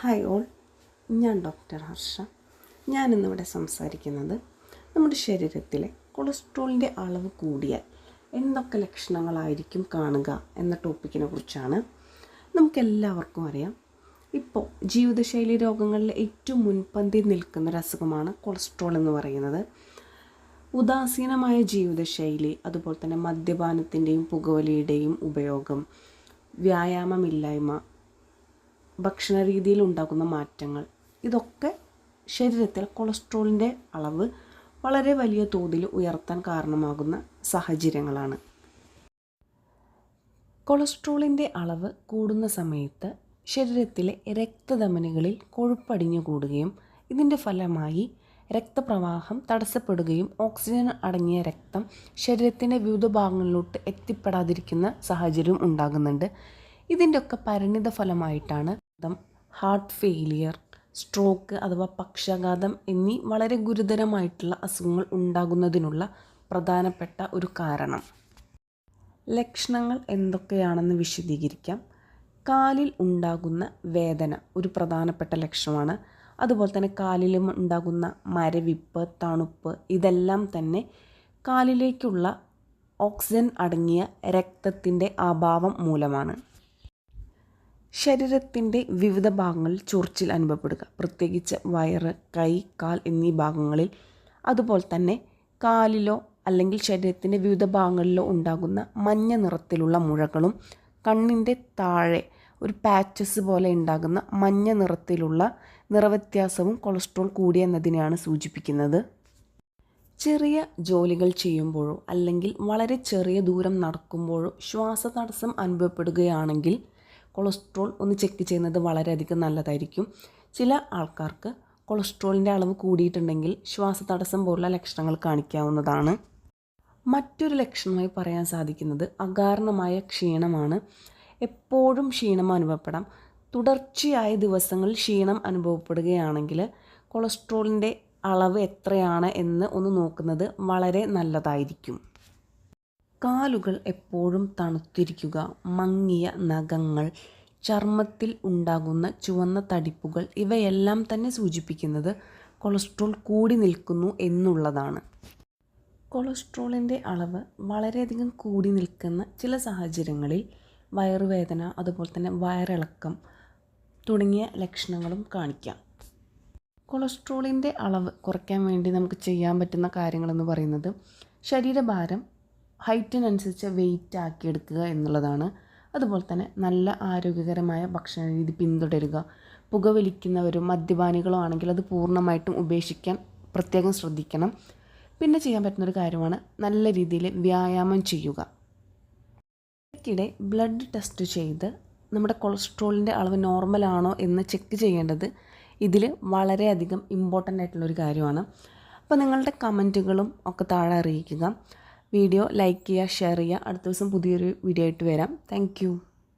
Hi all ഞാൻ doctor Harsha. ഞാനിന്നിവിടെ സംസാരിക്കുന്നത് നമ്മുടെ ശരീരത്തിലെ കൊളസ്ട്രോളിന്റെ അളവ് കൂടിയാൽ എന്തൊക്കെ ലക്ഷണങ്ങളായിരിക്കും കാണുക എന്ന ടോപ്പിക്കിനെ കുറിച്ചാണ് നമുക്കെല്ലാവർക്കും അറിയാം. ഇപ്പോൾ ജീവിതശൈലി രോഗങ്ങളിൽ ഏറ്റവും മുൻപന്തി നിൽക്കുന്ന ഒരു അസുഖമാണ് കൊളസ്ട്രോൾ എന്ന് പറയുന്നത്. ഉദാസീനമായ ജീവിതശൈലി അതുപോലെ തന്നെ മദ്യപാനത്തിന്റെയും പുകവലിയുടെയും ഉപയോഗം വ്യായാമമില്ലായ്മ ഭക്ഷണ രീതിയിൽ ഉണ്ടാകുന്ന മാറ്റങ്ങൾ. ഇതൊക്കെ ശരീരത്തിൽ കൊളസ്ട്രോളിന്റെ അളവ് വളരെ വലിയ തോതിൽ ഉയർത്താൻ കാരണമാകുന്ന സാഹചര്യങ്ങളാണ്. കൊളസ്ട്രോളിന്റെ അളവ് കൂടുന്ന സമയത്ത് ശരീരത്തിലെ രക്തധമനികളിൽ കൊഴുപ്പടിഞ്ഞു കൂടുകയും ഇതിന്റെ ഫലമായി രക്തപ്രവാഹം തടസ്സപ്പെടുകയും ഓക്സിജൻ അടങ്ങിയ രക്തം ശരീരത്തിന്റെ വിവിധ ഭാഗങ്ങളിലോട്ട് എത്തിപ്പെടാതിരിക്കുന്ന സാഹചര്യം ഉണ്ടാകുന്നുണ്ട്. ഇതിന്റെയൊക്കെ പരിണിത ഫലമായിട്ടാണ് ഹാർട്ട് ഫെയിലിയർ സ്ട്രോക്ക് അഥവാ പക്ഷാഘാതം എന്നീ വളരെ ഗുരുതരമായിട്ടുള്ള അസുഖങ്ങൾ ഉണ്ടാകുന്നതിനുള്ള പ്രധാനപ്പെട്ട ഒരു കാരണം. ലക്ഷണങ്ങൾ എന്തൊക്കെയാണെന്ന് വിശദീകരിക്കാം. കാലിൽ ഉണ്ടാകുന്ന വേദന ഒരു പ്രധാനപ്പെട്ട ലക്ഷണമാണ്. അതുപോലെ തന്നെ കാലിലും ഉണ്ടാകുന്ന മരവിപ്പ് തണുപ്പ് ഇതെല്ലാം തന്നെ കാലിലേക്കുള്ള ഓക്സിജൻ അടങ്ങിയ രക്തത്തിന്റെ അഭാവം മൂലമാണ്. ശരീരത്തിന്റെ വിവിധ ഭാഗങ്ങളിൽ ചൊറിച്ചിൽ അനുഭവപ്പെടുക. പ്രത്യേകിച്ച് വയറ് കൈ കാൽ എന്നീ ഭാഗങ്ങളിൽ. അതുപോലെ തന്നെ കാലിലോ അല്ലെങ്കിൽ ശരീരത്തിന്റെ വിവിധ ഭാഗങ്ങളിലോ ഉണ്ടാകുന്ന മഞ്ഞ നിറത്തിലുള്ള മുഴകളും കണ്ണിന്റെ താഴെ ഒരു പാച്ചസ് പോലെ ഉണ്ടാകുന്ന മഞ്ഞ നിറത്തിലുള്ള നിറവ്യത്യാസവും കൊളസ്ട്രോൾ കൂടിയെന്നതിനെയാണ് സൂചിപ്പിക്കുന്നത്. ചെറിയ ജോലികൾ ചെയ്യുമ്പോഴോ അല്ലെങ്കിൽ വളരെ ചെറിയ ദൂരം നടക്കുമ്പോഴോ ശ്വാസതടസ്സം അനുഭവപ്പെടുകയാണെങ്കിൽ കൊളസ്ട്രോൾ ഒന്ന് ചെക്ക് ചെയ്യുന്നത് വളരെയധികം നല്ലതായിരിക്കും. ചില ആൾക്കാർക്ക് കൊളസ്ട്രോളിന്റെ അളവ് കൂടിയിട്ടുണ്ടെങ്കിൽ ശ്വാസതടസ്സം പോലുള്ള ലക്ഷണങ്ങൾ കാണിക്കാവുന്നതാണ്. മറ്റൊരു ലക്ഷണമായി പറയാൻ സാധിക്കുന്നത് അകാരണമായ ക്ഷീണമാണ്. എപ്പോഴും ക്ഷീണം അനുഭവപ്പെടാം. തുടർച്ചയായ ദിവസങ്ങളിൽ ക്ഷീണം അനുഭവപ്പെടുകയാണെങ്കിൽ കൊളസ്ട്രോളിന്റെ അളവ് എത്രയാണ് എന്ന് ഒന്ന് നോക്കുന്നത് വളരെ നല്ലതായിരിക്കും. കാലുകൾ എപ്പോഴും തണുത്തിരിക്കുക. മങ്ങിയ നഖങ്ങൾ ചർമ്മത്തിൽ ഉണ്ടാകുന്ന ചുവന്ന തടിപ്പുകൾ ഇവയെല്ലാം തന്നെ സൂചിപ്പിക്കുന്നത് കൊളസ്ട്രോൾ കൂടി നിൽക്കുന്നു എന്നുള്ളതാണ്. കൊളസ്ട്രോളിന്റെ അളവ് വളരെയധികം കൂടി നിൽക്കുന്ന ചില സാഹചര്യങ്ങളിൽ വയറുവേദന അതുപോലെ തന്നെ വയറിളക്കം തുടങ്ങിയ ലക്ഷണങ്ങളും കാണിക്കാം. കൊളസ്ട്രോളിന്റെ അളവ് കുറയ്ക്കാൻ വേണ്ടി നമുക്ക് ചെയ്യാൻ പറ്റുന്ന കാര്യങ്ങളെന്ന് പറയുന്നത് ശരീരഭാരം ഹൈറ്റിനനുസരിച്ച് വെയിറ്റ് ആക്കി എടുക്കുക എന്നുള്ളതാണ്. അതുപോലെ തന്നെ നല്ല ആരോഗ്യകരമായ ഭക്ഷണ രീതി പിന്തുടരുക. പുകവലിക്കുന്നവരും മദ്യപാനികളോ ആണെങ്കിൽ അത് പൂർണമായിട്ടും ഉപേക്ഷിക്കാൻ പ്രത്യേകം ശ്രദ്ധിക്കണം. പിന്നെ ചെയ്യാൻ പറ്റുന്നൊരു കാര്യമാണ് നല്ല രീതിയിൽ വ്യായാമം ചെയ്യുക. ഇടയ്ക്കിടെ ബ്ലഡ് ടെസ്റ്റ് ചെയ്ത് നമ്മുടെ കൊളസ്ട്രോളിന്റെ അളവ് നോർമലാണോ എന്ന് ചെക്ക് ചെയ്യേണ്ടത് ഇതിൽ വളരെയധികം ഇമ്പോർട്ടന്റ് ആയിട്ടുള്ളൊരു കാര്യമാണ്. അപ്പോൾ നിങ്ങളുടെ കമന്റുകളും ഒക്കെ താഴെ അറിയിക്കുക. വീഡിയോ ലൈക്ക് ചെയ്യുക ഷെയർ ചെയ്യുക. അടുത്ത ദിവസം പുതിയൊരു വീഡിയോ ആയിട്ട് വരാം. താങ്ക്